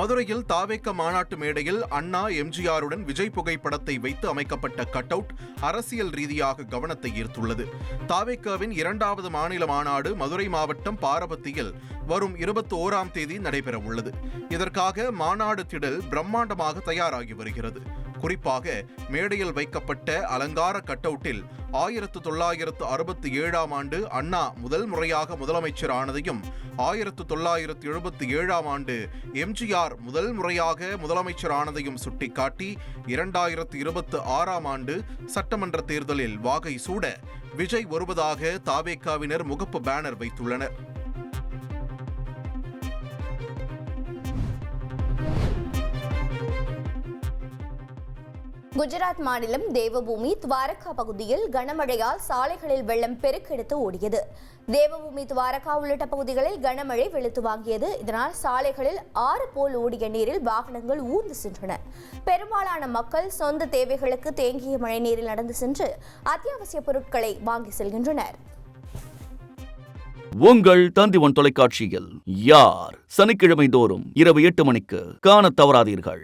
மதுரையில் தாவேக்க மாநாட்டு மேடையில் அண்ணா எம்ஜிஆருடன் விஜய் புகைப்படத்தை வைத்து அமைக்கப்பட்ட கட் அவுட் அரசியல் ரீதியாக கவனத்தை ஈர்த்துள்ளது. தாவேக்காவின் இரண்டாவது மாநில மாநாடு மதுரை மாவட்டம் பாரபத்தியில் வரும் இருபத்தி ஓராம் தேதி நடைபெறவுள்ளது. இதற்காக மாநாடு திடல் பிரம்மாண்டமாக தயாராகி வருகிறது. குறிப்பாக மேடையில் வைக்கப்பட்ட அலங்கார கட் அவுட்டில் ஆயிரத்து தொள்ளாயிரத்து அறுபத்தி ஏழாம் ஆண்டு அண்ணா முதல் முறையாக முதலமைச்சர் ஆனதையும் ஆயிரத்து தொள்ளாயிரத்து எழுபத்தி ஏழாம் ஆண்டு எம்ஜிஆர் முதல் முறையாக முதலமைச்சர் ஆனதையும் சுட்டிக்காட்டி இரண்டாயிரத்து இருபத்தி ஆறாம் ஆண்டு சட்டமன்ற தேர்தலில் வாகை சூட விஜய் வருவதாக தாவேக்காவினர் முகப்பு பேனர் வைத்துள்ளனர். குஜராத் மாநிலம் தேவபூமி துவாரகா பகுதியில் கனமழையால் சாலைகளில் வெள்ளம் பெருக்கெடுத்து ஓடியது. தேவபூமி துவாரகா உள்ளிட்ட பகுதிகளில் கனமழை வெளுத்து வாங்கியது. இதனால் சாலைகளில் ஆறு போல் ஓடிய நீரில் வாகனங்கள் ஊர்ந்து சென்றன. பெரும்பாலான மக்கள் சொந்த தேவைகளுக்கு தேங்கிய மழை நீரில் நடந்து சென்று அத்தியாவசிய பொருட்களை வாங்கி செல்கின்றனர். உங்கள் தந்திவன் தொலைக்காட்சியில் யார்? சனிக்கிழமை தோறும் இரவு எட்டு மணிக்கு காணத் தவறாதீர்கள்.